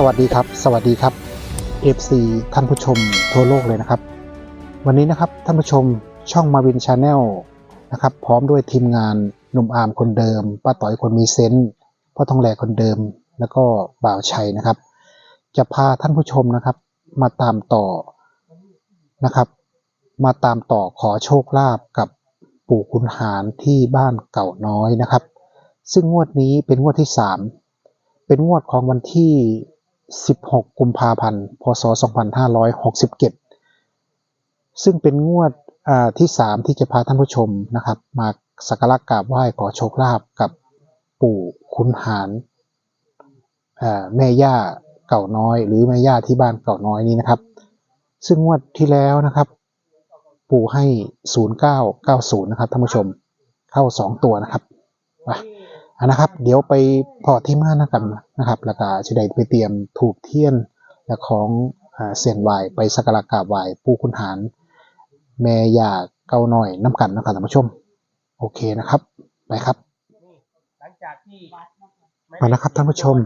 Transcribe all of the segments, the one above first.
สวัสดีครับ สวัสดีครับ FC ท่านผู้ชมทั่วโลกเลยนะครับ วันนี้นะครับท่านผู้ชมช่องมาวินชาแนลนะครับ พร้อมด้วยทีมงานหนุ่มอาร์มคนเดิมป้าต่อยคนมีเซนต์พ่อทองแหลคนเดิม แล้วก็บ่าวชัยนะครับ จะพาท่านผู้ชมนะครับ มาตามต่อนะครับ มาตามต่อขอโชคลาภกับปู่คุณหารที่บ้านเก่าน้อยนะครับ ซึ่งงวดนี้เป็นงวดที่สามเป็นงวดของวันที่ 16 กุมภาพันธ์ พศ 2567 ซึ่งเป็นงวดที่ 3 ที่จะพาท่านผู้ชมนะครับ มาสักการะกราบไหว้ขอโชคลาภกับปู่คุนหารแม่ย่าเก่าน้อย หรือแม่ย่าที่บ้านเก่าน้อยนี้นะครับ ซึ่งงวดที่แล้วนะครับ ปู่ให้ 0990 นะครับท่านผู้ชมเข้า 2 ตัวนะครับไป นะครับ เดี๋ยวไปพอที่ม่านนะกันนะครับ แล้วก็จะได้ไปเตรียมถูกเทียนและของอ่าเสียนไหวไปสักการะกราบไหวปู่คุณหารแม่ยาเก้าหน่อยน้ำกันนะครับท่านผู้ชม โอเคนะครับ ไปครับหลังจากที่มานะครับท่านผู้ชม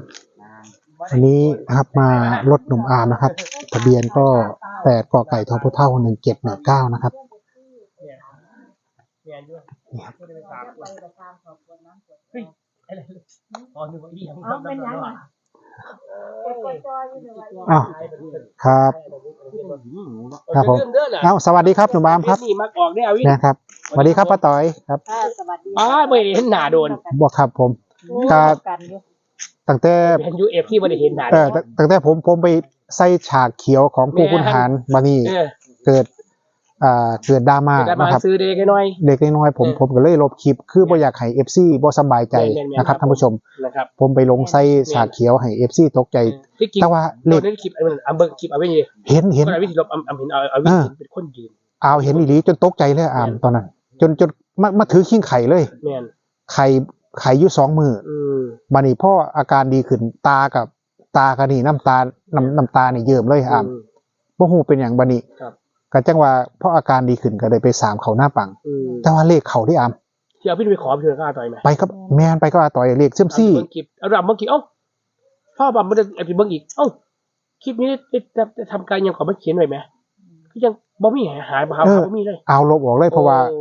อันนี้นะครับมารถหนุ่มอาร์มนะครับ ทะเบียนก็แปดกอไก่ทอพุเท่าหนึ่งเจ็ดหนึ่งเก้านะครับเนี่ยเนี่ยด้วยนี่ครับ พูดได้เป็นสามคนเฮ้ยอะไรเลยอ๋อนึกว่าอีหยังเอาเป็นยังไงอ้าวครับ ครับผมเด้อเหรอเอ้าสวัสดีครับหนุ่มอาร์มครับนี่มาออกได้อาวินนะครับสวัสดีครับป้าต่อยครับค่ะสวัสดีป้าไม่ได้เห็นหน้าโดนบอกครับผมคครัรับบกันอยู่ตั้งแต่เห็นยูเอฟที่ไม่ได้เห็นหน้าเออตั้งตั้งแต่ผมผมไปใส่ฉากเขียวของผู้คุณหารมานี่เออเกิด อ่าเกิดดราม่าจะมานะครับซื้อเด็กน้อย เด็กน้อยๆผมเออผมก็เลยลบคลิป คือบ่อยากให้ FC บ่สบายใจแม่นๆนะครับครับ ท่านผู้ชม นะครับผมไปลงใส่ฉากเขียวให้ FC ตกใจ ที่กินแต่ว่าเลเด็ขกคลิปอันนั้นอัมเบอร์คลิปเอาไว้นี่เห็นเห็น คนอาวินที่ลบอัมอัมเห็นเอาเอาวินอ่า เป็นคนยืนอ้าวเห็นอีหลีจนตกใจเลยอามตอนนั้น จนจนมามาถือขิ้งไข่เลย แม่นไข่ไข่อยู่สองมืออืมบัดนี้พ่ออาการดีขึ้นตากับตากันนี่น้ำตาน้ำน้ำตานี่เยิ้มเลยอาม อืม บ่ฮู้เป็นหยังบัดนี้ ครับ ก็จังว่าเพราะอาการดีขึ้นก็เลยไปสามเขาหน้าปัง อืมแต่ว่าเลขเขาที่อามที่เอาวินไปขอไปเถอะข้าต่อยไหมไปครับแมนไปก็อาต่อยเลขเชื่อมซี่เบิ้งคลิปเอาดำเบิ้งคลิปเอ้าพ่อบัมมันจะไอ้พี่เบิ้งอีกเอ้าคลิปนี้ได้ได้ได้ทำการยังขอมาเขียนไว้ไหมคือยังบ่มีหายหายบ่หาเออ บ่มีเลย เอาลบออกเลยเพราะว่าโอ้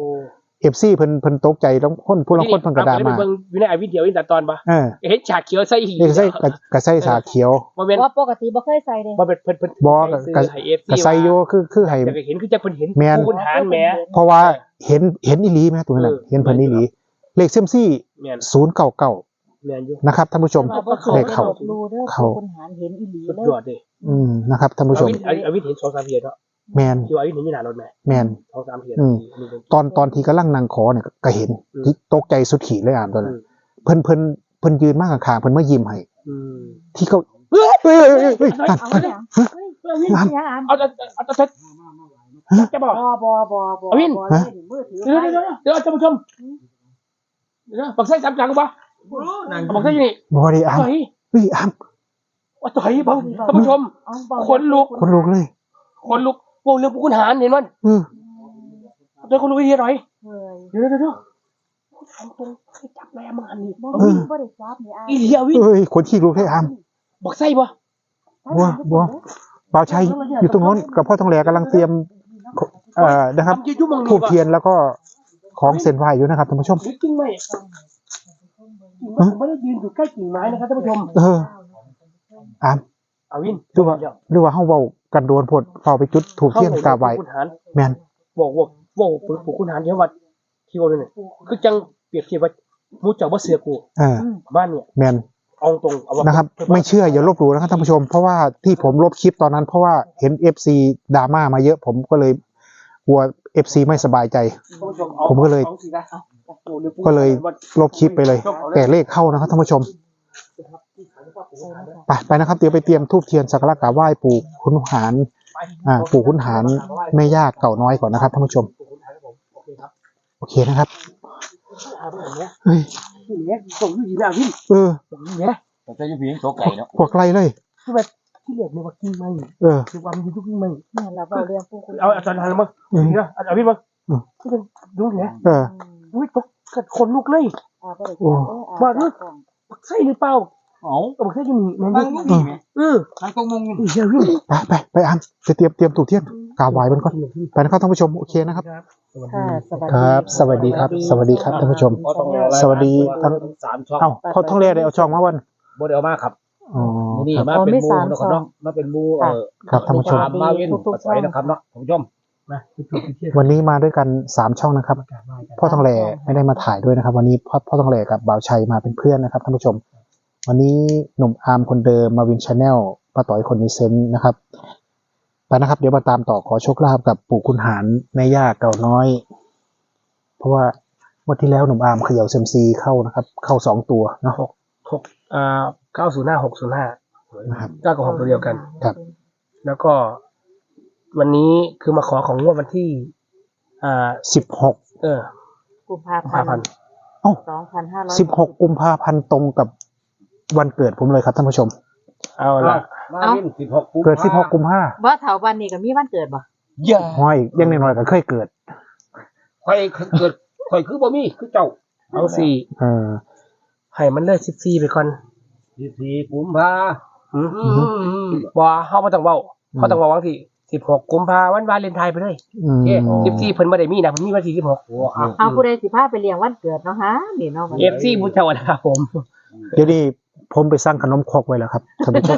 เอฟซีเพิ่นเพิ่นตกใจต้องคนผู้ละคนเพิ่นกระดาเอมาไปเบิ้งอยู่ในไอวิดีโออินตัดตอนปะเออเห็นฉากเขียวใส่หีเลขใส่กระกระใส่สาเขียวบ่แม่นว่าปกติบ่เคยใส่เลยบ่เป็นเพิ่นเพิ่นบ่ให้ซื้อก็ให้ FC กระใส่โยคือคือให้แต่ก็เห็นคือจักเพิ่นเห็นแม่นผู้คุณหารแหมเพราะว่าเห็นเห็นอีหลีแม่ตัวนั้นนะเออเห็นเพิ่นอีหลีเลขเชื่อมซี่แม่น099แม่นอยู่นะครับท่านผู้ชมว่าบ่เขาเลได้ขเขาลบดูเด้อเขาคนหารเห็นอีหลีสุดเลยยอดเลยอืมนะครับท่านผู้ชเอามวินเอาเอาวินเห็น2 3เทียเนาะ แมนที่ว่าวินเห็นอยู่หน้ารถไหมแมน2 3เทียอืมมีเบิ่งตอนตอนที่กำลังนั่งขอเนี่ยก็เห็นอืมที่ตกใจสุดขีดเลยอ่านตอนนั้นอืมเพิ่นเพิ่นเพิ่นยืนมากข้างๆเพิ่นมายิ้มให้อืมที่เขาเฮ้ยเฮ้ยเฮ้ยเฮ้ยท่านเอาท่านเนี่ยฮะเฮ้ยเฮ้ยยังอ่านเอาเอาเอาเอาเอาจะบอกบ่บ่บ่บ่เอาวินบ่เลยดิมือถือเดี๋ยวเดี๋ยวเดี๋ยวเดี๋ยวท่านผู้ชมเดี๋ยวปักไส้สามจังปะปักไส้อยู่นี่บอดี้อ่านต่อยเฮ้ยอ่านว่าต่อยบังท่านผู้ชมเอาเบาคนลุกคนลุกเลยคนลุก วงเรือผู้คุณหารเห็นมันเออเดี๋ยวคนลุกไปที่ไหนเฮ้ยเดี๋ยวเดี๋ยวเดี๋ยวทำตรงให้จับแม่มันนี่บ่มีบ่ได้จับนี่อ่านอีเลียวินเอ้ยคนขี้ลุกให้อ่านบอกไส้ปะบัวบัวบ่าวชัยอยู่ตรงโน้นกับพ่อทองแหลกำลังเตรียมเอ่อนะครับทำยุ่งมังทูบเทียนแล้วก็ของเส้นไหว้อยู่นะครับท่านผู้ชมจริงไหมผมไม่ได้ยืนอยู่ใกล้กิ่งไม้นะครับท่านผู้ชมเอออ่านเอาวินหรือว่าหรือว่าเฮาเว้า กันโดนพดเฝ้าไปจุดถูกเทียนกราบไหว้คุณหารแม่นบอกว่าว่าผู้คุณหารเที่ยววัดที่ว่าเนี่ยคือจังเปรียบเทียบว่ามูเจ้าบ่เสือกูเออบ้านเนี่ยแม่นเอาตรงเอาว่านะครับ ไม่เชื่ออย่าลบหลู่นะครับท่านผู้ชม เพราะว่าที่ผมลบคลิปตอนนั้น เพราะว่าเห็น FC ดราม่ามาเยอะผมก็เลยกลัว FC ไม่สบายใจท่านผู้ชอาผมก็เลยอาสินะเอาโอ้ดี๋วก็เลยลบคลิปไปเลย แต่เลขเข้านะครับท่านผู้ชม ไปไปนะครับเดี๋ยวไปเตรียมทูบเทียนสักการะกราบไหว้ปู่ขุนหารอ่าปู่ขุนหารแม่ย่าเก่าน้อยก่อนนะครับท่านผู้ชมปู่ขุนหารครับผมโอเคครับโอเคนะครับอ่าเพื่อนเนี้ยเฮ้ยที่เนี้ยส่งอยู่ดีนะพี่เออส่งอยู่เนี้ยแต่จะอยู่เพียงโตไก่เนาะพวกไรเลยคือแบบที่เรียกเนี่ยว่ากิ้งไม่เออคือว่ามันอยู่ทุกกิ้งไม่เนี่ยเราเว้าเรื่องผู้คุณเอาอาจารย์ทานมาอืมเดี๋ยวเอาพี่มาอืมที่เป็นดูเนี้ยเอออุ้ยตกเกิดคนลุกเลยอ่าบ่ได้จับเด้ออ่าว่าเรื่องจับก่อนใช่หรือเปล่า เอาก็บอกแค่อยู่นี่แม่นตั้งอยู่นี่ไหมเออตั้งตรงมุงอุ้ยเดี๋ยวอยู่ไปไปไปอ่านไปเตรียมเตรียมถูกเทียนกราบไหว้มันก่อนไปนะครับท่านผู้ชมโอเคนะครับครับค่ะสวัสดีครับสวัสดีครับ สวัสดีครับท่านผู้ชมก็ต้องรอสวัสดีทั้งสามช่องเอ้าพอท่องเรียได้เอาช่องมาวันโมเดลมากครับอ๋อนี่ครับมาเป็นมูนะครับเนาะมาเป็นมูเออครับท่านผู้ชมตามมาวินมาสวยนะครับเนาะท่านผู้ชมมาจุดทูบจุดเทียนวันนี้มาด้วยกันสามช่องนะครับกราบไหว้กันพ่อทองแหล่ไม่ได้มาถ่ายด้วยนะครับ วันนี้พ่อพ่อทองแหล่กับบ่าวชัยมาเป็นเพื่อนนะครับท่านผู้ชม วันนี้หนุ่มอาร์มคนเดิมมาวินชาแนลป้าต่อยคนมีเซนส์นะครับไปนะครับ เดี๋ยวมาตามต่อขอโชคลาภกับปู่คุณหารแม่ย่าเก่าน้อย เพราะว่างวันที่แล้วหนุ่มอาร์มเขย่าเซยมซีเข้านะครับ เข้าสองตัวเนาะหกอ่าเก้าศูนย์ห้าหกศูนย์ห้านะครับเก้ากับหกตัวเดียวกันครับ แล้วก็วันนี้คือมาขอของงวดวันที่ อ่าสิบหกเออกุมภากุมพัภานพันธ์ธ์เอ้าสองพันห้าร้อยสิบหกกุมภาพันธ์ตรงกับ วันเกิดผมเลยครับท่านผู้ชม เอาละมาวินสิบหกเกิดสิบหกกุมภาว่าเถาวันนี้ก็มีวันเกิดบ่อย่าห้อยยังน้อยๆก็เคยเกิดใครเกิดใครคือบ่มีคือเจ้าเอาสี่เออให้มันเลยสิบสี่ไปก่อนสิบสี่กุมภาอืมอืมบ่เขาไม่ต้องเว้าอืมเขาต้องเว้าวันที่สิบหกกุมภาวันวาเลนไทน์ไปเลยอืมสิบสี่เพิ่นไม่ได้มีนะเพิ่นมีวันที่สิบหกโอ้อะเอาผู้ใดสิพาไปเลี้ยงวันเกิดเนาะฮะนี่เนาะวันเอฟซีบุญเจ้านะครับผม เดี๋ยวนี้ ผมไปสร้างขนมครกไว้แล้วครับท่านผู้ชม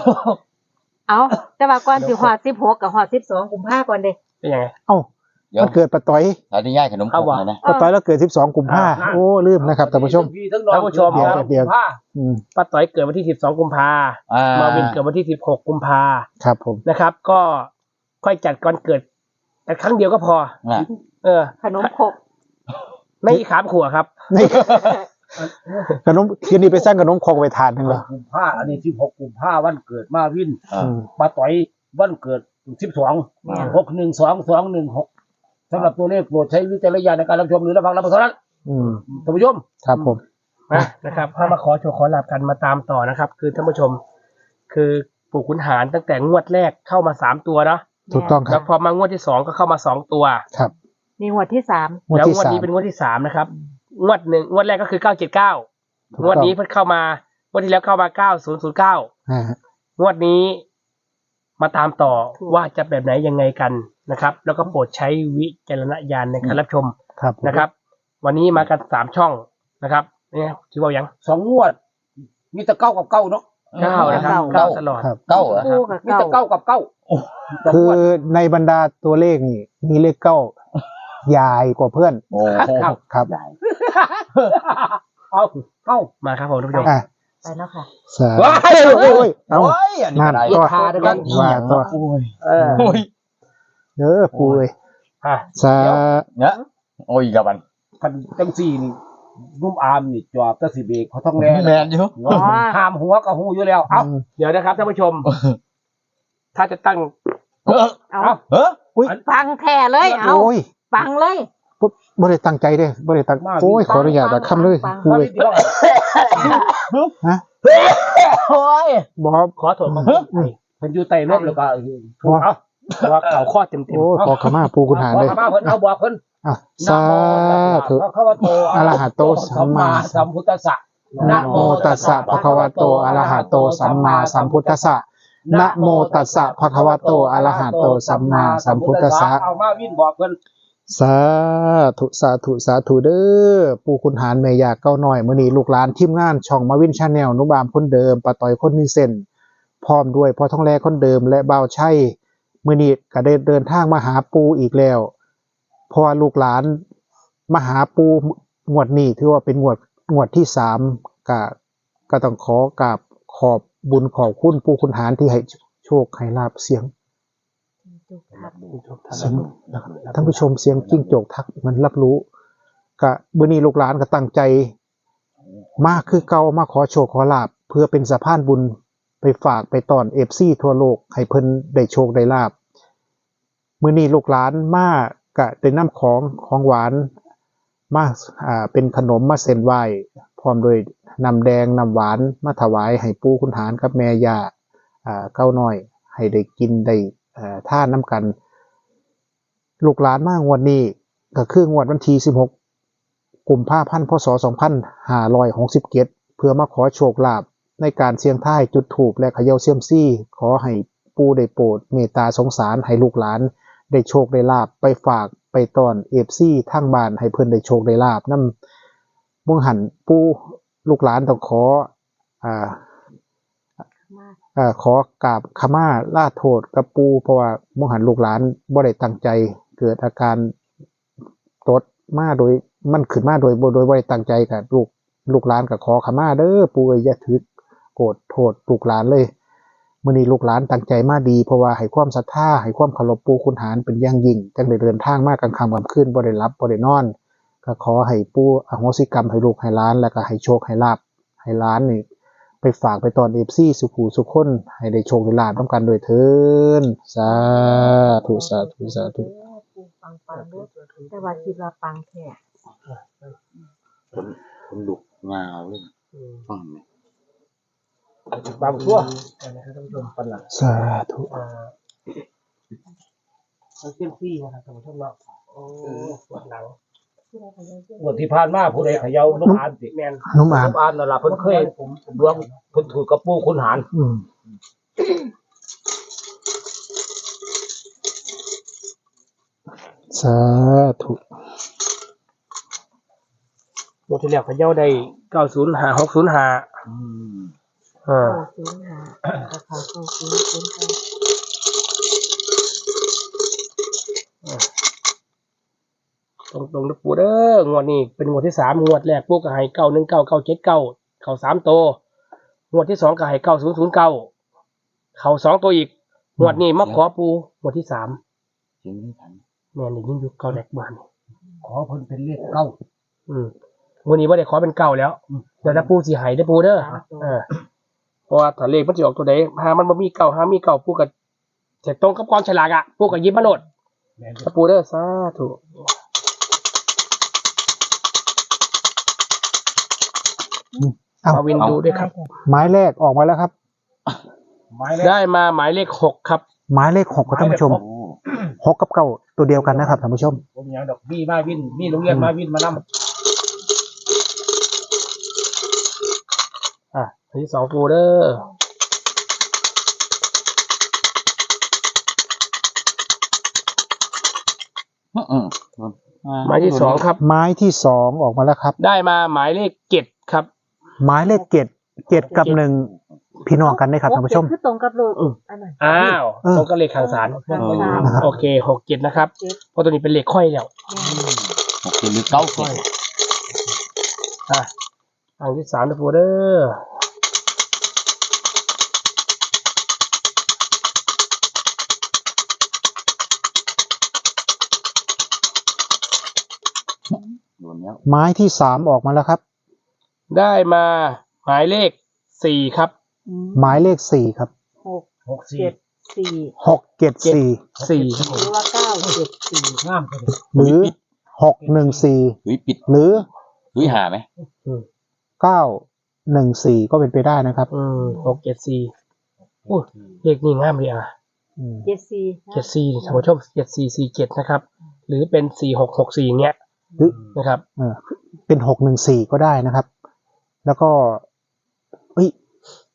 เอาแต่ว่าก่อนสิฮอด16กับฮอด12กุมภาก่อนเด้เป็นยังไง เอ้าเดี๋ยวมันเกิดปะต้อยตอนนี้ย่ายขนมครกเลยนะปะต้อยแล้วเกิด12กุมภาโอ้ลืมนะครับท่านผู้ชม พี่ทั้งน้องท่านผู้ชมเดี๋ยวครับเดี๋ยวกุมภาอืมป้าต้อยเกิดวันที่สิบสองกุมภาอ่ามาวินเกิดวันที่สิบหกกุมภาครับผม นะครับ ก็ค่อยจัดก่อนเกิดแต่ครั้งเดียวก็พอ น่ะ เออ ขนมครกไม่ขามขัวครับนี่ ขนมคืนนี้ไปสร้างขนมครกไว้ทานหนึงเหรอกุมภาอันนี้สิบหกกุมภาวันเกิดมาวินอ่า อืมป้าต่อยวันเกิดสิบสองหกหนึ่งสองสองหนึ่งหกสำหรับตัวเลขโปรดใช้วิจารณญาณในการรับชมหรือรับฟังรับฟังเท่านั้นอืมท่านผู้ชม ครับผม นะนะครับถ้ามาขอโชว์ขอลาบกันมาตามต่อนะครับ คือท่านผู้ชม คือปู่ขุนหารตั้งแต่งวดแรกเข้ามาสามตัวเนาะถูกต้องคแล้รัวบ พอมางวดที่สองก็เข้ามาสองตัว ครับนี่งวดที่สามงวดแล้วที่งวดสามนี้เป็นงวดที่สามนะครับ งวดหนึ่งงวดแรกก็คือเก้าเจ็ดเก้าถูกงวดต้องนี้เพิ่งเข้ามางวดที่แล้วเข้ามาเก้าศูนย์ศูนย์เก้าอ่างวดนี้มาตามต่อว่าจะแบบไหนยังไงกันนะครับ แล้วก็โปรดใช้วิจารณญาณในการรับชมครับผมนะครับ วันนี้มากันสามช่องนะครับเนี่ยที่ว่ายังสองงวด มีแต่เก้ากับเก้าเนาะเก้านะครับเก้าเก้าตลอดครับเก้าเหรอคู่กับมีเก้าแต่เก้ากับเก้าสงคืงอวดในบรรดาตัวเลขนี่มีเลขเก้ายายกว่าเพื่อนโอ้ครับครับ เอาเก้ามาครับผมท่านผู้ชมอะไปแล้วค่ะสาธุโอ้ยโอ้ยเอา โอ้ยอันนี้นั่อะนไรก็พาด้วยกันว่าตัวโอ้ยเออโอ้ยเด้อปุ้ยอะสาเนี่ยโอ้ยกับมันคันจังสี่นี่นุ่มอามนี่จอบแตะสิเบรกเขาต้องแลแมนอยู่หัวห้ามหัวกับหูอยู่แล้วเอ้าเดี๋ยวนะครับท่านผู้ชม ถ้าจะตั้ง เออเอาเอ้าเออฟังแท้เลย เอาโอ้ย ฟังเลย บ่บ่ได้ตั้งใจเด้บ่ได้ตั้งมาโอ้ยขออนุญาตแต่คำเลยฟังปุ้ยเดี๋ยวฮะโอ้ยบอขอโทษมามันอยู่ใต้รถแล้วก็ถูกว่าเอาว่าเข่าข้อเต็มเต็มโอ้ยขอขมาปูคุณหารบอเลกยข้ามาเพิ่นเอาบอกเพิ่นอะสาธุพระคัมภโตอะระหะโตสัมมาสัมพุทธัสสะนะโมตัสสะภะคะวะโตอะระหะโตสัมมาสัมพุทธัสสะนะโมตัสสะภะคะวะโตอะระหะโตสัมมาสัมพุทธัสสะเอามาวินบอกเพิ่น สาธุสาธุสาธุเด้อปู่คุณหารแม่ยาเก้าน้อยมื้อนี้ลูกหลานทีมงานช่องมาวินชาแนลนุบามคนเดิมปาต่อยคนมีเส้นพร้อมด้วยพ่อท้องแลคนเดิมและเบาชัยมื้อนี้ก็ได้เดินทางมาหาปู่อีกแล้วพราะว่าลูกหลานมาหาปู่งวดนี้ถือว่าเป็นงวดงวดที่สามก็ก็ต้องขอกราบขอบบุญขอบคุณปู่คุณหารที่ให้โชคให้ลาบเสียง เสียงท่านผู้ชมเสียงจิ้งจกทักมันรับรู้กะบือนี้ลูกหลานก็ตั้งใจ มากคือเก่ามาขอโชคขอลาบเพื่อเป็นสะพานบุญไปฝากไปตอนเอฟซีทั่วโลกให้เพิ่นได้โชคได้ลาบมือนี้ลูกหลานมากกะได้น้ำของของหวานมาอ่าเป็นขนมมาเส้นไหว้พร้อมด้วยน้ำแดงน้ำหวานมาถวายให้ปู่คุณหารกับแม่ย่าอ่าเก้าน้อย ให้ได้กินได้เอ่อ ท่านน้ำกัน ลูกหลานมากงวดนี้ก็คืองวดวันที่16กุมภาพันธ์พศ2567 เพื่อมาขอโชคลาภในการเสี่ยงทายจุดถูกและเขย่าเสี่ยมซี่ ขอให้ปู่ได้โปรดเมตตาสงสารให้ลูกหลาน ได้โชคได้ลาบไปฝากไปตอนเอฟซี่ทางบ้านให้เพิ่อนได้โชคได้ลาบนำบ่งหันปู่ลูกหลานต้องขออ่า กเอ่อขอกราบขมาลาโทษกับปูเพราะว่าบ่หันลูกหลานบ่ได้ตั้งใจเกิดอาการตดมาโดยมันขึ้นมาโดยบ่โดยบ่ได้ตั้งใจกับลูกลูกหลานก็ขอขมาเด้อปูเอ้ยอย่าถือโกรธโทษลูกหลานเลยมื้อนี้ลูกหลานตั้งใจมาดีเพราะว่าให้ความศรัทธาให้ความเคารพปูคุณหารเป็นอย่างยิ่งจังได้เดินทางมากกลางค่ำกลางคืนบ่ได้หลับบ่ได้นอน ก็ขอให้ปูอโหสิกรรมให้ลูกให้หลาน แล้วก็ให้โชคให้ลาบให้หลานนี่ ไปฝากไปตอนเอฟซีสุขูสุขคนให้ได้โชคได้ลาบต้องกันโดวยเทินสาธุสาธุสาธุปูปังปังเด้อแต่ว่าคิดว่าปังแท้ผมผมลุกงาวเลยอืมฟังไหมบางชั่วนะครับท่านผู้ชมปันหลังสาธุอ่ามันเส้นซี่นะครับท่านผู้ชมเนาะโอ้ปวดหลัง งวดที่ผ่านมาผู้ใดเขย่าลูกอานติแมนนุ่มอามลูกอานนั่นล่ะเพิ่นเคยดวงเพิ่นถูกกับปู่คุณหารอืมสาธุโมที่แล้วเขาเย้าได้เก้าศูนย์หาหกศูนย์หาอืมอ่าเข้าศูนย์หาราคาเข้าศูนย์ศูนย์เก้า ตรงตรงๆนะปูเด้องวดนี้เป็นงวดที่สามงวดแรกปูก็ให้เก้าหนึ่งเก้าเก้าเจ็ดเก้าเข่าสามโตวงวดที่สองก็ให้เก้าศูนย์ศูนย์เก้าเข่าสองตัวอีกงวดนี้มาขอปูงวดที่สามจริงไม่ทันแม่นี่ยิ่งยุคเก้าแรกบ้านขอเพิ่นเป็นเลขเก้าอืมวันนี้ว่าได้ขอเป็นเก้าแล้วเดี๋ยวถ้าปูสีหายได้อปูเด้อเออเพราะว่าถ้าเลขมันจะออกตัวใดหามันบ่มีเก้าหามีเก้าปูก็จะตรงกับกองฉลากอะปูก็หยิบมาโนดแม่นถ้าปูเด้อสา ธุอ้าวมาวินดูด้วยครับ หมายเลขออกมาแล้วครับ หมายเลขได้มาหมายเลขหกครับ หมายเลขหกครับท่านผู้ชมโอ้หกกับเก้าตัวเดียวกันนะครับท่านผู้ชม ผมหยังดอกมีมาวินมีโรงเรียนมาวินมานำอะอันที่สองปูเด้ออืมอืมหมายที่สองครับ ไม้ที่สองออกมาแล้วครับ ได้มาหมายเลขเจ็ดครับ หมายเลขเจ็ดเจ็ดกับหนึ่งพี่น้องกันนะครับท่านผู้ชม คือตรงกับโลกอืมอันนั้น อ้าวเออ ตรงกับเลขข้างสารข้างสามนะครับโอเคหกเจ็ดนะครับ เจ็ด เพราะตัวนี้เป็นเลขค่อยแล้วโอเคหรือเก้าเจ็ดอะอันที่สามนะปูเด้อโดนแล้วไม้ที่สามออกมาแล้วครับ ได้มาหมายเลขสี่ครับอืมหมายเลขสี่ครับหกหกสี่เจ็ดสี่หกเจ็ดสี่สี่ครับผหมรือว่าเก้าเจ็ดสี่งามจังเลยหรือหกหนึ่งสี่เฮ้ยปิดหรือเฮ้ยหาไหมเก้าหนึ่งสี่ก็เป็นไปได้นะครับอืมหกเจ็ดสี่อู้เลขนี่งามเลยอะอืมเจ็ดสี่เจ็ดสี่ท่านผู้ชมเจ็ดสี่สี่เจ็ดนะครับ หรือเป็นสี่หกหกสี่เงี้ยหรือนะครับเออเป็นหกหนึ่งสี่ก็ได้นะครับ แล้วก็เอ้ย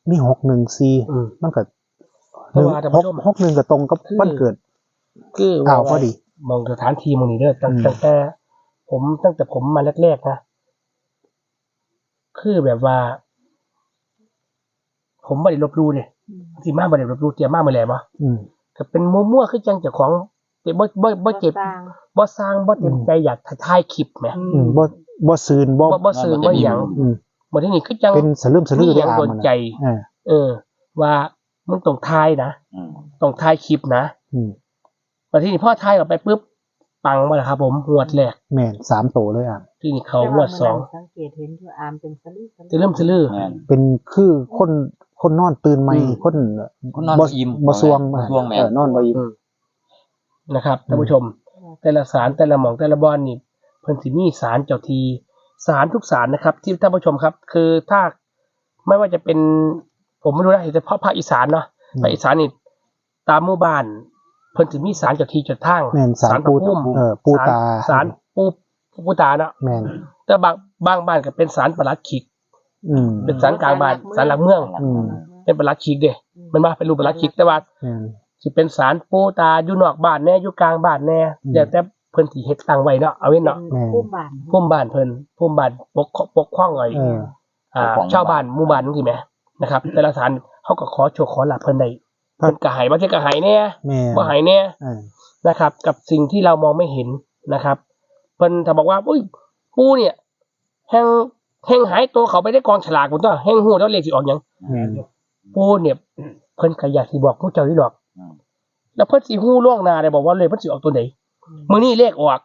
มีหกหนึ่งสี่อืม มันก็เพราะว่าท่านหผู้กชม หกหนึ่งก็ตรงกับคือ วันเกิดคืออ้าวพอดี มองสถานที่มองนี้เด้อตั้งอืม ตั้งแต่ผมตั้งแต่ผมมาแรกๆนะคือแบบว่า ผมไม่ได้ลบหลู่เนี่ยที่มาไม่ได้ลบหลู่เตรียมมาเมื่อไหร่ปะอืม ก็เป็นมั่วๆคือจังเจ้าของแต่บ่บ่บ่เจ็บต่างบ่สร้างบ่เต็มอืม ใจอยากถ่ายคลิปแหมอืมบ่บ่ซืนบ่บ่บ่ซื้อบ่หยัง อืม บ่ที่นี่คือจังเป็นสลืมสลืมีอหได้ยังอ่านโดนมันใจอ่าเออ ว่ามึงต้องถ่ายนะอืมต้องถ่ายคลิปนะอืมวันที่นี่พ่อถ่ายออกไปปุ๊บปังมาแล้วครับผมงวดแรกแม่นสามโตเลยอะที่นี่เขางวดสองสังเกตเห็นที่อามเป็นสลิปจะเริ่มจะลือแม่นเป็นคือคนคนนอนตื่นใหม่อืมคนคนนอนบ่อิ่มบ่สวงบ่สวงแม่นเออนอนบ่อิ่มนะครับท่านผู้ชม แต่ละสารแต่ละหมองแต่ละบอนนี่เพิ่นสิมีสารเจ้าที สารทุกสารนะครับ ที่ท่านผู้ชมครับ คือถ้าไม่ว่าจะเป็น ผมไม่รู้นะเฉพาะภาคอีสานเนาะอืมภาคอีสานนี่ตามหมู่บ้านเพิ่นสิมีสารเจ้าทีเจ้าทางแม่นสารพระปูภูมิเออปูตาสารปูปูตาเนาะแม่นแต่บางบางบ้านก็เป็นสารประหลัดขิกอืมเป็นศาลกลางบ้านศาลหลักเมืองอืมเป็นประหลัดขีกเด้มันมาเป็นรูปประหลัดขีกแต่ว่าแม่นสิเป็นศาลปูตาอยู่นอกบ้านแน่อยู่กลางบ้านแน่อืมเดี๋ยวแต่ เพิ่นสิเฮ็ดตั้งไว้เนาะเอาไว้เนาะเป็นผู้บ้านพุ่มบ้านเพิ่นพุ่มบ้านปกปกครองไว้เอออ่าชาวบ้านหมู่บ้านจังซี่แหมนะครับ แต่ละศาลเขาก็ขอโชคขอลาภเพิ่นได้ครับเพิ่นก็ให้บ่ใช่ก็ให้แน่แม่นบ่ให้แน่เออนะครับ กับสิ่งที่เรามองไม่เห็นนะครับ เพิ่นถ้าบอกว่าอุ้ยปูเนี่ยแห่งแห่งหายตัวเขาไปได้กองฉลากพุ่นตัวแห่งฮู้แล้วเลขสิออกหยังแม่นปูเนี่ย เพิ่นก็อยากสิบอกพวกเจ้าอยู่ดอกอืมแล้วเพิ่นสิฮู้ล่วงหน้าได้บอกว่าเลขเพิ่นสิออกตัวไหน มื้อนี้เลขออก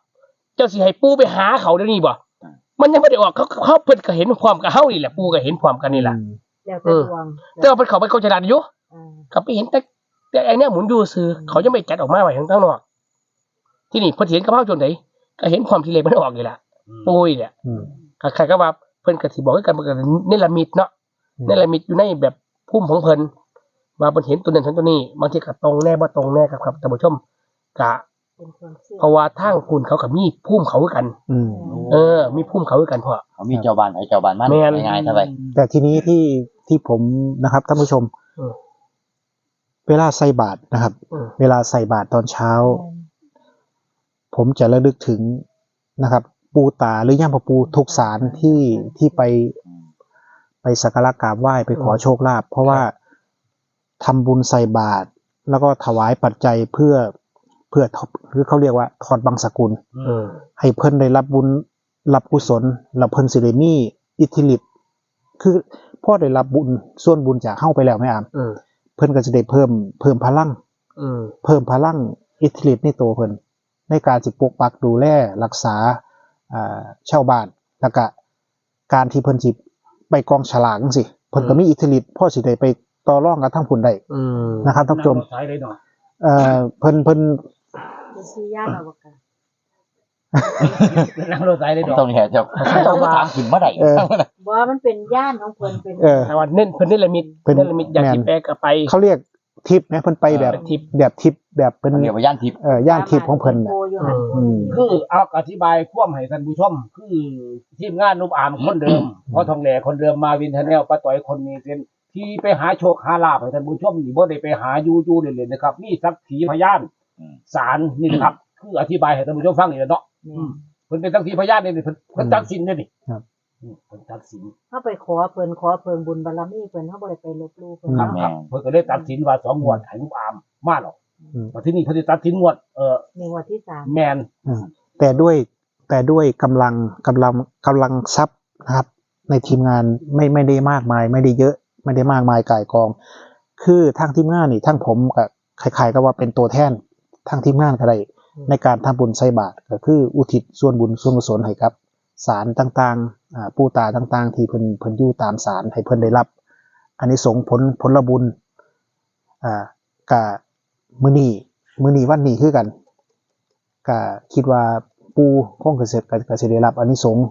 เจ้าสิให้ปูไปหาเขาเดี๋ยวนี้บ่มันยังไม่ได้ออกเขาเขาเพิ่นก็เห็นพร้อมกับเฮานี่แหละปูก็เห็นพร้อมกันนี่แหละแล้วแต่ดวงแต่ว่าเพิ่นเขาไปกองฉลากอยู่อ่าเขาไปเห็นแต่แต่ไอ้เนี่ยหมุนอยู่ซื่อเขายังไม่จัดออกมาไว้ข้างนอก ที่นี่เพิ่นเห็นกับเฮาจนไหนก็เห็นความที่เลขมันออกนี่แหละปูนี่แหละอืมใครๆก็ว่าเพิ่นก็สิบอกให้กันมันก็เนรมิตเนาะอืมเนรมิตอยู่ในแบบพุ่มของเพิ่นว่าเพิ่นเห็นตัวนั้นเห็นตัวนี้บางทีก็ตรงแน่บ่ตรงแน่ครับครับท่านผู้ชมกะ เป็นความเชื่อเพราะว่าทางคุณเขากับมีพุ่มเขาคือกัน อืม เออ มีพุ่มเขาคือกันพ่อ เขามีเจ้าบ้านไอ้เจ้าบ้านมันแม่น ง่ายๆเท่าไหร่แต่ทีนี้ที่ที่ผมนะครับท่านผู้ชม เออ เวลาใส่บาตรนะครับอืมเวลาใส่บาตรตอนเช้า ผมจะระลึกถึงนะครับ ปูตาหรือย่ามพระปูทุกสารที่ที่ไปไปสักการะกราบไหว้ไปขอโชคลาภเพราะว่าทำบุญใส่บาตรแล้วก็ถวายปัจจัยเพื่อเพื่อทบหรือเขาเรียกว่าถอดบังสกุลเออให้เพิ่นได้รับบุญรับกุศลแล้วเพิ่นสิได้มีอิทธิฤทธิ์คือพ่อได้รับบุญส่วนบุญจากเฮาไปแล้วแม่อามเออเพิ่นก็จะได้เพิ่มเพิ่มพลังเออเพิ่มพลังอิทธิฤทธิ์ในตัวเพิ่นในการสิปกปักดูแลรักษาอ่าชาวบ้านแล้วก็การที่เพิ่นสิไปกองฉลากจังซี่เพิ่นก็มีอิทธิฤทธิ์พ่อสิได้ไปต่อรองกับทั้งผุนได้อืมนะครับท่านผู้ชมสายเลยเนาะเอ่อเพิ่นเพิ่น เป็นชื่อย่านอวกาศนั่งรถสายเลยผมเนาะต้องแห่เจ้าเจ้าถามขึ้นเมื่อไหร่เออ บ่ว่ามันเป็นย่านของเพิ่นเป็นเออ แต่ว่าเน้นเพิ่นเนรมิตเพิ่นเนรมิตอยากสิแม่นแปลก็ไป เขาเรียกทิปนะเพิ่นไปแบบเป็นทิป แบบทิปแบบเป็นเรียกว่าย่านทิพย์เอ่อย่านทิพย์ของเพิ่นน่ะ โอยู่หั่นอืม คือเอาอธิบายความให้ท่านผู้ชมคือทีมงานนุ่มอามคนเดิมเพราะทองแหล่คนเดิมมาวินเทนแนลป้าต่อยคนมีเส้นที่ไปหาโชคหาลาภให้ท่านผู้ชมนี่บ่ได้ไปหายูยูเล่นๆนะครับมีสักขีพยานอืม ศาลนี่นะครับ คืออธิบายให้ท่านผู้ชมฟังนี่แหละเนาะแม่อืมเพิ่นเป็นสักขีพยานนี่เพิ่นเพิ่นตัดสินนี่นี่ครับ อืมเพิ่นตัดสินเฮาไปขอเพิ่นขอเพิ่นบุญบารมีเพิ่นเฮาบ่ได้ไปลบหลู่เพิ่นครับครับเพิ่นก็เลยตัดสินว่าสองงวดให้นุ่มอามมาหรอกอืม มาที่นี่เพิ่นสิตัดสินงวดเอ่อในงวดที่สามแมนอืมแต่ด้วยแต่ด้วยกำลังกำลังกำลังทรัพย์นะครับ ในทีมงานไม่ไม่ได้มากมาย ไม่ได้เยอะไม่ได้มากมายก่ายกอง คือทางทีมงานนี่ทั้งผมกับใครๆก็ว่าเป็นตัวแทน ทางทีมงานก็ได้ในการทำบุญใส่บาตรก็คืออุทิศส่วนบุญส่วนกุศลให้กับสารต่างๆอ่าปู่ตาต่างๆ ที่เพิ่นเพิ่นอยู่ตามสารให้เพิ่นได้รับอันนี้สงส์ผลผลบุญอ่ากะมื้อนี้มื้อนี้วันนี้คือกันก็คิดว่าปูคงเกษตรก็ก็สิได้รับอานิสงส์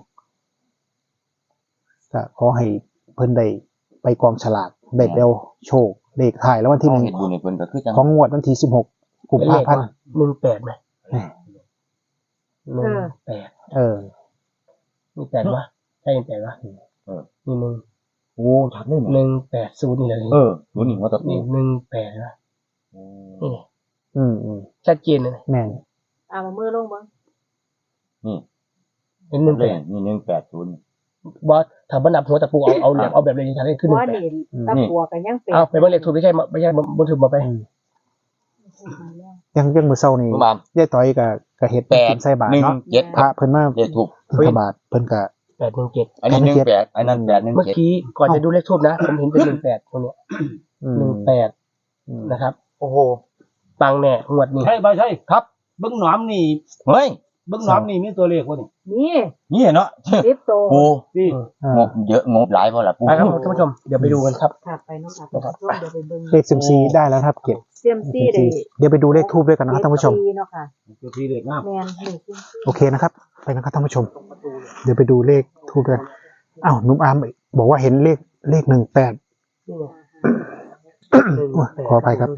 ก็ขอให้เพิ่นได้ไปกองฉลากได้เร็วโชคเลขท้ายแล้ววันที่หเขานึ่งเห็นบุญในเพิ่นก็คือจังของงวดวันที่สิบหก กุมภาพันธ์หนึ่งแปดไหมแหม่หนึ่งแปดเออนี่แปดวะใช่แปดวะเออนี่หนึ่งโอ้ชัดเลยหนึ่งแปดศูนย์นี่เลยเออรู้นี่ว่าตะปูนี่หนึ่งแปดนะนี่อืมอืมชัดเจนเลยแม่นเอามามือลงเบิ่งนี่เป็นหนึ่งเลแปขดนี่หนึ่งแปดศูนย์บอสถ้าบันดับหัวตะปูเอาเอาเหลี่ยมเอาแบบเลยชัดเลยขึ้นหเพนึ่ราะงแปดนี่ตะปัวก็ยังเป็นเอาไปเบิ่งเลขถูกไม่ใช่ไม่ใช่บนถูกมาไปอืม ยังยังมือเศร้านี่รู้มามยายต้อยกับกับเฮ็ดแปดกินใส่บาตรหนึ่งเนาะเจ็ดพระเพิ่นมาเลขถูกบิณฑบาตเพิ่นก็แปดหนึ่งเจ็ดอันนี้หนึ่งแปดอันนั้นแปดหนึ่งเมื่อเจ็ดกี้ก่อนจะดูเลขทูบนะผมเห็นเป็นหนึ่งแปดตรงเนี้ยอืมหนึ่งแปดอืมนะครับ โอ้โหปังแน่งวดนี้ใช่บ่ใช่ครับเบิ่งหนอมนี่เฮ้ย เบิ่งหนอมนี่มีตัวเลขบ่นี่นี่นี่เนาะสิบโตปูนี่อ่างบเยอะงบหลายเพราะล่ะปูไปครับท่านผู้ชมเดี๋ยวไปดูกันครับ ค่ะไปน้องอัดนะครับเดี๋ยวไปเบิ่งเลขซิมซีได้แล้วครับเก็บเซียมซี่ได้เดี๋ยวไปดูเลขทูบด้วยกันนะครับท่านผู้ชมดีเนาะค่ะตัวที่เลขงามแม่นเลขซิมซี่โอเคนะครับ ไปนะครับท่านผู้ชม เดี๋ยวไปดูเลขทูบกันอ้าวนุ่มอามบอกว่าเห็นเลขเลขหนึ่งแปดนี่ไงขออภัยครับ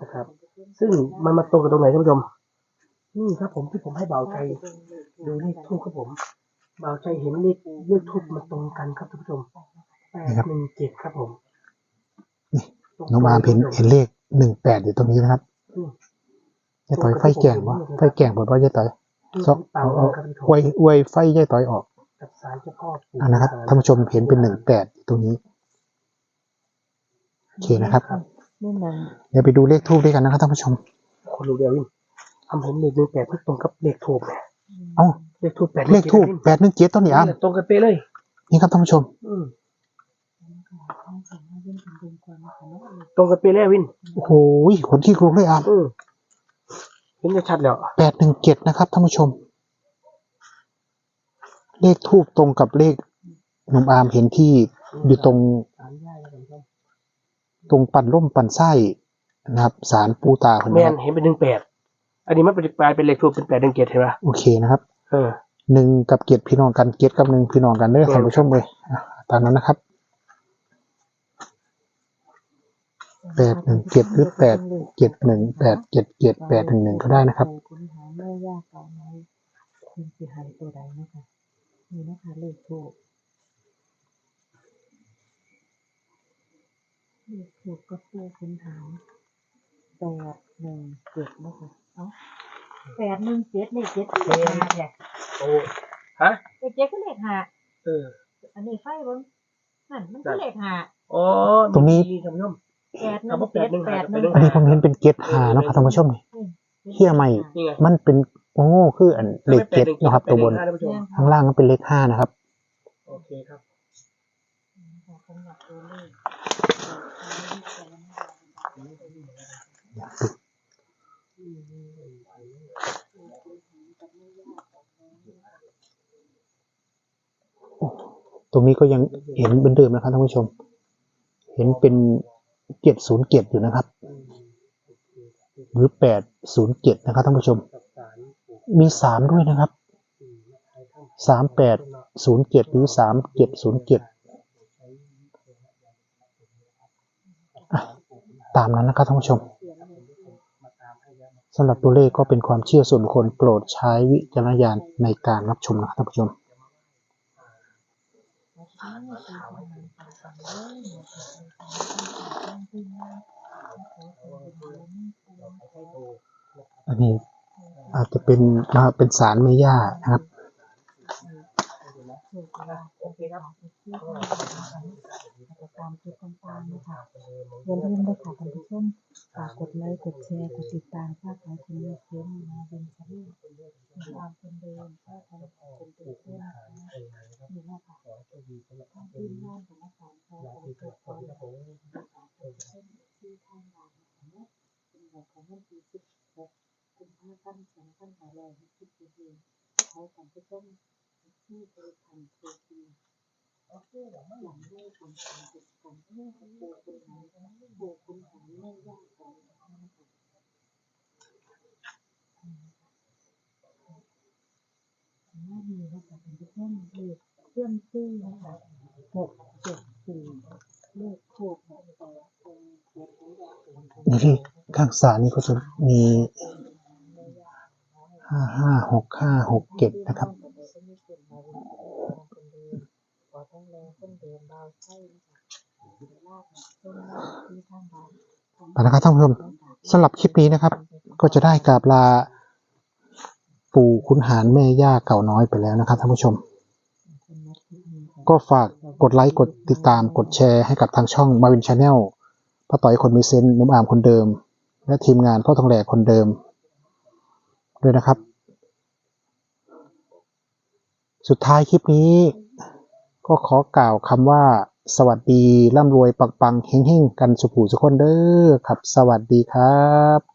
นะครับ ซึ่งมันมาตรงกับตรงไหนท่านผู้ชม นี่ครับผมที่ผมให้เบาใจ ดูเลขทูบครับผมบ่าวใจเห็นเลขเลขทูบมันตรงกันครับท่านผู้ชมแปดหนึ่งเจ็ดครับผมน้องอามเห็นเห็นเลขหนึ่งแปดอยู่ตรงนี้นะครับอืมยายต่อยไฟแกงวะไฟแกงบอกว่ายายต่อยนี่ซอกเปล่าเอาเอาครับท่านผู้ชมอวยอวยไฟยายต่อยออกกับสารเจ้าพ่อปู่อ่านะครับท่านผู้ชมเห็นเป็นหนึ่งแปดตรงนี้โอเคนะครับนี่หนังเดี๋ยวไปดูเลขทูบด้วยกันนะครับท่านผู้ชมคนรู้เดียววิน ทำเห็นเลขหนึ่งแปดที่ตรงกับเลขทูบเนี่ยเอ้าเลขทูบแปดเลขทูบแปดหนึ่งเจ็ดต้นนี้อะตรงกันเป๊ะเลย นี่ครับท่านผู้ชมอืมตรงกันเป๊ะเลยวินโอ้โหขนที่กรุงเลยอะอืมเห็นจะชัดแล้วแปดหนึ่งเจ็ดนะครับท่านผู้ชม เลขทูบตรงกับเลขหนุ่มอาร์มเห็นที่อยู่ตรงสารย่ายครับท่านผู้ชมตรงปั่นร่มปั่นไส้นะครับสารปูตาคนแมนี้นเห็นเป็นหนึ่งแปด อันนี้มันเป็นกลายเป็นเลขทูบเป็นแปดหนึ่งเจ็ดเห็นปะโอเคนะครับเออหนึ่งกับเกียรติพี่น้องกันเกียรติกับหนึ่งพี่น้องกันเด้อท่านผู้ชมเลยอะตามนั้นนะครับแปดหนึ่งเจ็ดหรือแปดเจ็ดหนึ่งแปดเจ็ดเจ็ดแปดหนึ่งหนึ่งก็ได้นะครับคุณหาแม่ยากเก่าไหมคุณสิหายตัวใดนะคะนี่นะคะเลขถูกเลขถูกก็ตัวคุณหาแปดหนึ่งเจ็ดนะคะเอ้า แปดหนึ่งเจ็ดเลขเจ็ดเลขห้าเนี่ยโอ้ฮะเลขเจ็ดก็เลขห้าเออ อันนี้ไฟเบงนั่นมันก็เลขห้าอ๋อตรงนี้มีท่านผู้ชม แปดหนึ่งเจ็ดแปดหนึ่งอันนี้ผมเห็นเป็นเกียรติหาเนาะครับท่านผู้ชมนี่เหี้ยใหม่ นี่ไงมันเป็นโอ้โง่คืออันเลขเจ็ดนะครับตัวบน ท่านผู้ชม ข้างล่างก็เป็นเลขห้านะครับ โอเคครับสำหรับตัวเลข ตรงนี้ก็ยังเห็นเหมือนเดิมนะครับท่านผู้ชม เห็นเป็นเจ็ดศูนย์เจ็ดอยู่นะครับ หรือแปดศูนย์เจ็ดนะครับท่านผู้ชม มีสามด้วยนะครับสามแปดศูนย์เจ็ดหรือสามเจ็ดศูนย์เจ็ดตามนั้นนะครับท่านผู้ชมสำหรับตัวเลขก็เป็นความเชื่อส่วนบุคคลโปรดใช้วิจารณญาณในการรับชมนะครับท่านผู้ชม อันนี้อาจจะเป็นนะครับเป็นสารแม่ย่านะครับกิจกรรมคลิปต่างๆนะคะอย่าลืมด้ค่ะท่านผู้ชมฝากกดไลค์กดแชร์กดติดตามภาพของคุณเลือกเฟ้นมาเป็นชาแนลตามคนเดิมภาพของคนเดิมนะคะนี่นะคะทางทีมงานของนักการแพทย์ของเกิดความที่ทางบ้านนะคะเป็นแบบของวันที่16กุมภาพันธ์2564เองขอให้ท่านผู้ชมที่บริการโชคดี หลังได้ทำการจัดการเรื่องของปูคุณหารปูคุณหารไม่ยากของท่านนะคะหน้านี้นะคะเป็นที่ท่านเลขเครื่องซื้อนะคะหกเจ็ดสี่เลขคู่ของต่อคงเจ็ดของดอกเป็น นี่ที่ ข้างสารนี่ก็จะมีห้าห้าหกห้าหกเจ็ดนะครับขอต้องแรงต้นเดิมเบาไส้นะคะลากต้นลากที่ข้านไปนะครับท่านผู้ชมสำหรับคลิปนี้นะครับ ก็จะได้กราบลาปู่คุณหารแม่ย่าเก่าน้อยไปแล้วนะครับท่านผู้ชม ก็ฝากกดไลค์กดติดตามกดแชร์ให้กับทางช่องมาวินชาแนลพ่อต่อยคนมีเซนนุ่มอามคนเดิม และทีมงานพ่อทองแหลกคนเดิม ด้วยนะครับ สุดท้ายคลิปนี้ ก็ขอกล่าวคำว่า สวัสดีร่ำรวยปังๆเฮงๆกันสุขูสุขคนเด้อครับ สวัสดีครับ